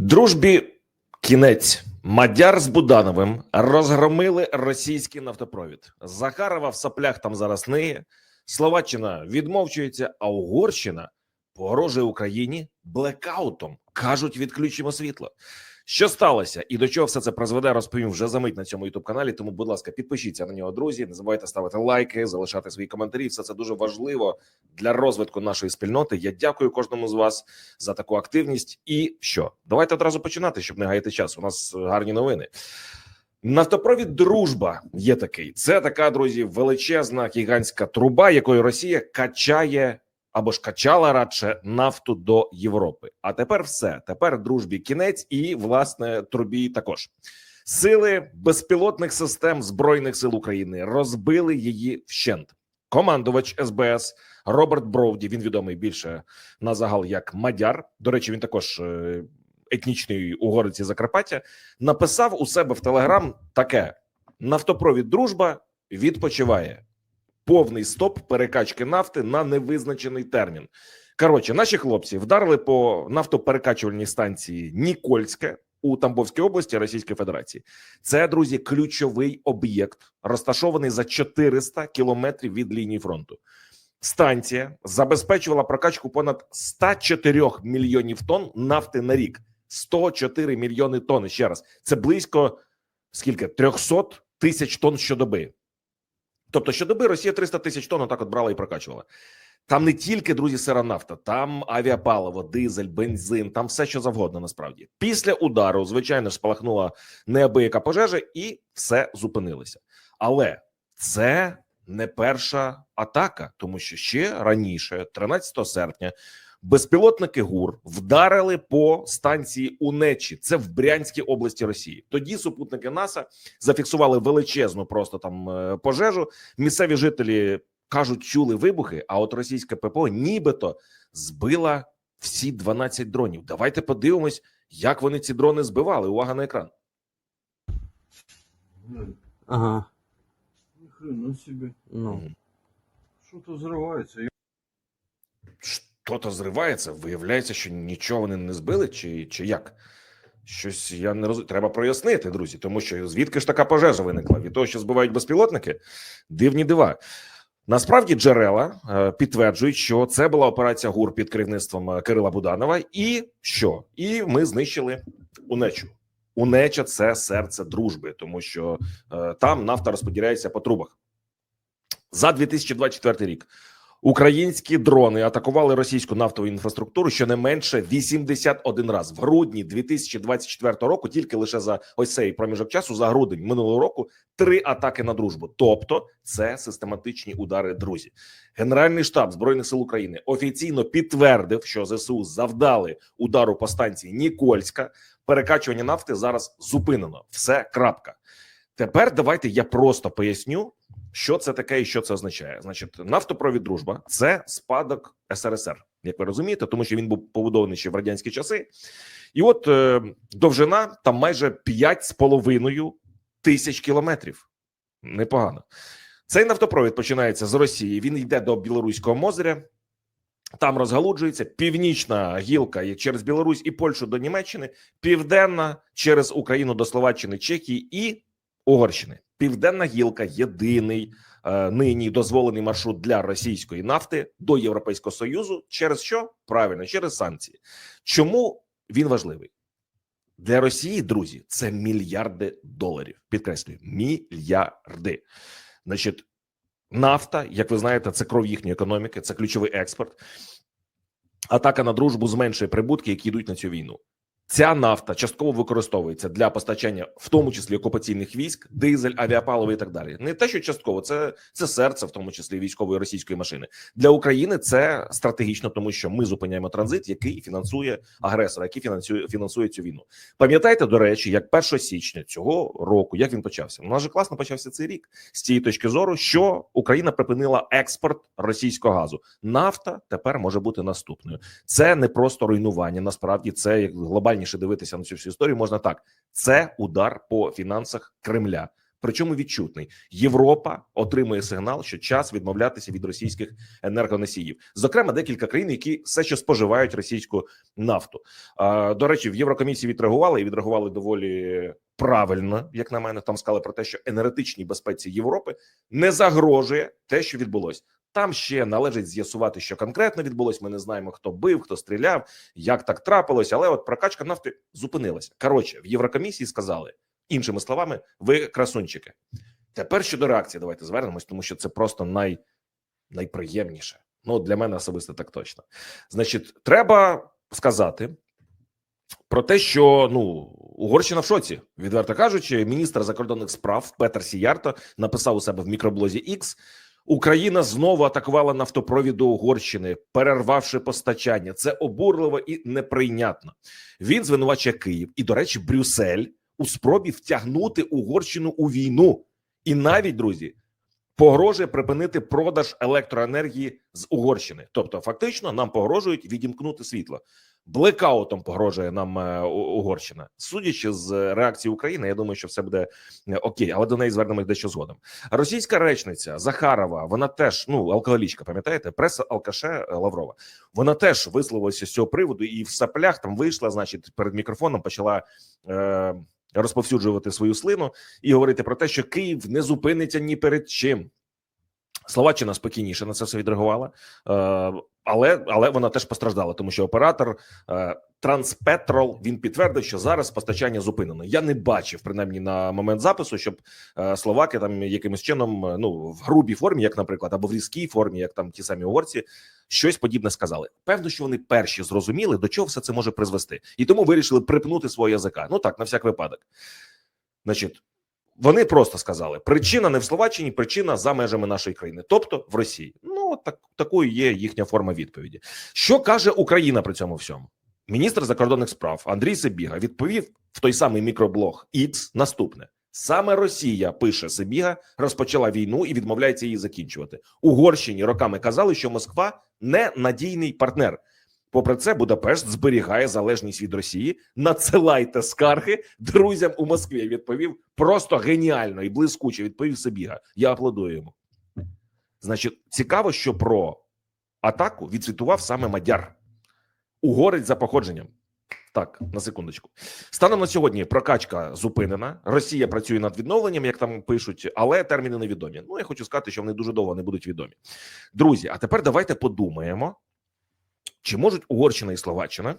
Дружбі кінець. Мадяр з Будановим розгромили російський нафтопровід. Захарова в саплях там зараз ниє. Словаччина відмовчується, а Угорщина погрожує Україні блекаутом. Кажуть, відключимо світло. Що сталося і до чого все це призведе, розповім вже за мить на цьому youtube каналі. Тому, будь ласка, підпишіться на нього, друзі. Не забувайте ставити лайки, залишати свої коментарі. Все це дуже важливо для розвитку нашої спільноти. Я дякую кожному з вас за таку активність. І що? Давайте одразу починати, щоб не гаяти час. У нас гарні новини. Нафтопровід Дружба є такий. Це така, друзі, величезна гігантська труба, якою Росія качає або ж качала радше нафту до Європи. А тепер все. Тепер дружбі кінець, і власне трубі також. Сили безпілотних систем збройних сил України розбили її вщент. Командувач СБС Роберт Бровді. Він відомий більше на загал як Мадяр. До речі, він також е, етнічний угорець із Закарпаття. Написав у себе в Телеграм таке: нафтопровід Дружба відпочиває. Повний стоп перекачки нафти на невизначений термін. Коротше, наші хлопці вдарили по нафтоперекачувальній станції Нікольське у Тамбовській області Російської Федерації. Це друзі, ключовий об'єкт, розташований за 400 кілометрів від лінії фронту. Станція забезпечувала прокачку понад 104 мільйонів тонн нафти на рік. 104 мільйони тонн. Ще раз, це близько скільки 300 тисяч тонн щодоби. Тобто, щодоби Росія 300 тисяч тонн отак от брала і прокачувала. Там не тільки друзі сира нафта, там авіапаливо, дизель, бензин, там все що завгодно. Насправді, після удару, звичайно ж, спалахнула неабияка пожежа, і все зупинилося. Але це не перша атака, тому що ще раніше, 13 серпня, безпілотники ГУР вдарили по станції Унечі. Це в Брянській області Росії. Тоді супутники НАСА зафіксували величезну просто там е, пожежу. Місцеві жителі кажуть, чули вибухи. А от російська ППО нібито збила всі 12 дронів. Давайте подивимось, як вони ці дрони збивали. Увага на екран. Ага, хрена себе. ну. Что-то взрывается. Що-то зривається. Виявляється, що нічого вони не збили, чи, чи як? Щось я не розумію. Треба прояснити, друзі, тому що звідки ж така пожежа виникла? Від того, що збивають безпілотники? Дивні дива. Насправді джерела е, підтверджують, що це була операція ГУР під керівництвом е, Кирила Буданова, і що? І ми знищили Унечу. Унеча це серце дружби, тому що е, там нафта розподіляється по трубах. За 2024 рік українські дрони атакували російську нафтову інфраструктуру щонайменше 81 раз в грудні 2024 року. Тільки лише за ось цей проміжок часу, за грудень минулого року, три атаки на дружбу. Тобто, це систематичні удари. Друзі, Генеральний штаб збройних сил України офіційно підтвердив, що ЗСУ завдали удару по станції Нікольська. Перекачування нафти зараз зупинено. Все крапка. Тепер давайте я просто поясню, що це таке і що це означає. Значить, нафтопровід дружба це спадок СРСР, як ви розумієте, тому що він був побудований ще в радянські часи. І от е, довжина там майже 5,5 тисяч кілометрів. Непогано. Цей нафтопровід починається з Росії. Він йде до Білоруського мозеря. Там розгалуджується північна гілка через Білорусь і Польщу до Німеччини, південна через Україну до Словаччини, Чехії і Угорщини. Південна гілка єдиний е, нині дозволений маршрут для російської нафти до Європейського союзу. Через що правильно через санкції. Чому він важливий для Росії? Друзі, це мільярди доларів. Підкреслюю, мільярди. Значить, нафта, як ви знаєте, це кров їхньої економіки, це ключовий експорт. Атака на дружбу зменшує прибутки, які йдуть на цю війну. Ця нафта частково використовується для постачання, в тому числі окупаційних військ, дизель, авіапаливо і так далі. Не те, що частково, це, це серце, в тому числі військової російської машини для України. Це стратегічно, тому що ми зупиняємо транзит, який фінансує агресора, який фінансує фінансує цю війну. Пам'ятаєте, до речі, як 1 січня цього року, як він почався? У нас же класно почався цей рік з цієї точки зору, що Україна припинила експорт російського газу. Нафта тепер може бути наступною. Це не просто руйнування. Насправді це як глобальніше дивитися на цю всю історію. Можна так: це удар по фінансах Кремля. причому відчутний. Європа отримує сигнал, що час відмовлятися від російських енергоносіїв. Зокрема, декілька країн, які все ще споживають російську нафту. До речі, в Єврокомісії відреагували і відреагували доволі правильно, як на мене. Там сказали про те, що енергетичній безпеці Європи не загрожує те, що відбулось. Там ще належить з'ясувати, що конкретно відбулось. Ми не знаємо, хто бив, хто стріляв, як так трапилось. Але от прокачка нафти зупинилася. Коротше, в Єврокомісії сказали іншими словами: ви красунчики. Тепер щодо реакції, давайте звернемось, тому що це просто най, найприємніше. Ну для мене особисто так точно. Значить, треба сказати про те, що ну Угорщина в шоці, відверто кажучи, міністр закордонних справ Петер Сіярто написав у себе в мікроблозі X, Україна знову атакувала нафтопровід до Угорщини, перервавши постачання. Це обурливо і неприйнятно. Він звинувачує Київ і, до речі, Брюссель у спробі втягнути Угорщину у війну, і навіть друзі погрожує припинити продаж електроенергії з Угорщини. Тобто, фактично, нам погрожують відімкнути світло. Блекаутом погрожує нам е, Угорщина. Судячи з реакції України, я думаю, що все буде е, окей, але до неї звернемось дещо згодом. Російська речниця Захарова, вона теж ну алкоголічка, пам'ятаєте, преса алкаше е, Лаврова. Вона теж висловилася з цього приводу і в саплях там вийшла, значить, перед мікрофоном почала. Е, Розповсюджувати свою слину і говорити про те, що Київ не зупиниться ні перед чим. Словаччина спокійніше на це все відреагувала, е, але але вона теж постраждала, тому що оператор е, Транспетрол він підтвердив, що зараз постачання зупинено. Я не бачив принаймні на момент запису, щоб е, словаки там якимось чином, ну в грубій формі, як наприклад, або в різкій формі, як там ті самі угорці, щось подібне сказали. Певно, що вони перші зрозуміли, до чого все це може призвести, і тому вирішили припнути свого язика. Ну так, на всяк випадок. Значить, вони просто сказали: причина не в Словаччині, причина за межами нашої країни, тобто в Росії. Ну так такою є їхня форма відповіді. Що каже Україна при цьому всьому? Міністр закордонних справ Андрій Сибіга відповів в той самий мікроблог X наступне: саме Росія пише Сибіга, розпочала війну і відмовляється її закінчувати. Угорщині роками казали, що Москва не надійний партнер. Попри це, Будапешт зберігає залежність від Росії. Надсилайте скарги друзям у Москві. Відповів просто геніально і блискуче. Відповів Сибіга. Я аплодую йому. Значить, цікаво, що про атаку відсвітував саме Мадяр, угорець за походженням. Так, на секундочку. Станом на сьогодні прокачка зупинена. Росія працює над відновленням, як там пишуть, але терміни невідомі. Ну я хочу сказати, що вони дуже довго не будуть відомі. Друзі, а тепер давайте подумаємо, чи можуть Угорщина і Словаччина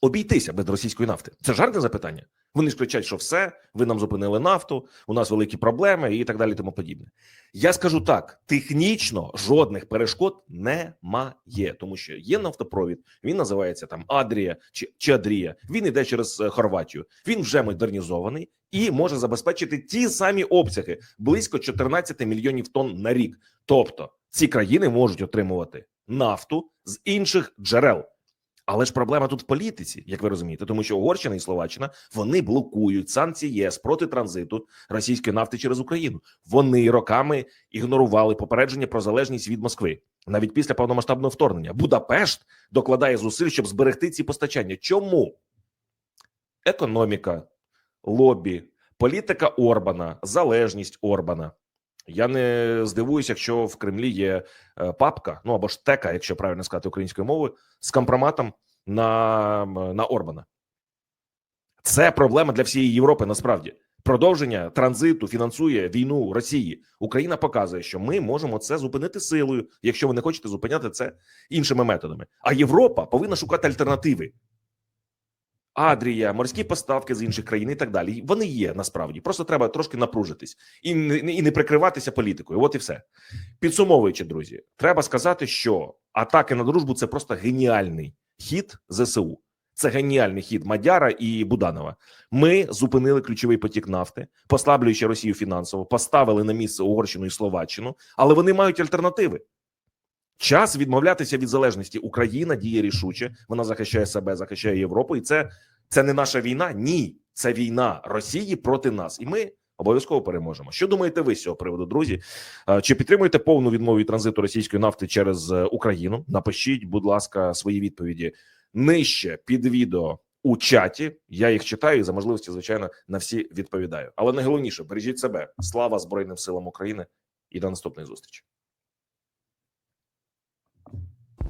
обійтися без російської нафти? Це жарне запитання. Вони ж кричать, що все, ви нам зупинили нафту, у нас великі проблеми і так далі. Тому подібне. Я скажу так: технічно жодних перешкод немає, тому що є нафтопровід. Він називається там Адрія чи, чи Адрія. Він іде через е, Хорватію. Він вже модернізований і може забезпечити ті самі обсяги близько 14 мільйонів тонн на рік. Тобто ці країни можуть отримувати нафту з інших джерел. Але ж проблема тут в політиці, як ви розумієте, тому що Угорщина і Словаччина вони блокують санкції ЄС проти транзиту російської нафти через Україну. Вони роками ігнорували попередження про залежність від Москви навіть після повномасштабного вторгнення. Будапешт докладає зусиль, щоб зберегти ці постачання. Чому економіка, лобі, політика Орбана, залежність Орбана. Я не здивуюся, якщо в Кремлі є е, папка, ну або ж тека, якщо правильно сказати українською мовою, з компроматом на, на Орбана. Це проблема для всієї Європи. Насправді продовження транзиту фінансує війну Росії. Україна показує, що ми можемо це зупинити силою, якщо ви не хочете зупиняти це іншими методами. А Європа повинна шукати альтернативи. Адрія, морські поставки з інших країн і так далі. Вони є насправді. Просто треба трошки напружитись і не, і не прикриватися політикою. От і все. Підсумовуючи, друзі, треба сказати, що атаки на дружбу це просто геніальний хід ЗСУ. Це геніальний хід Мадяра і Буданова. Ми зупинили ключовий потік нафти, послаблюючи Росію фінансово, поставили на місце Угорщину і Словаччину, але вони мають альтернативи. Час відмовлятися від залежності. Україна діє рішуче. Вона захищає себе, захищає Європу, і це, це не наша війна. Ні, це війна Росії проти нас, і ми обов'язково переможемо. Що думаєте ви з цього приводу, друзі? Е, Чи підтримуєте повну відмову від транзиту російської нафти через е, Україну? Напишіть, будь ласка, свої відповіді нижче під відео у чаті. Я їх читаю і за можливості, звичайно, на всі відповідаю. Але найголовніше бережіть себе. Слава Збройним силам України і до наступної зустрічі.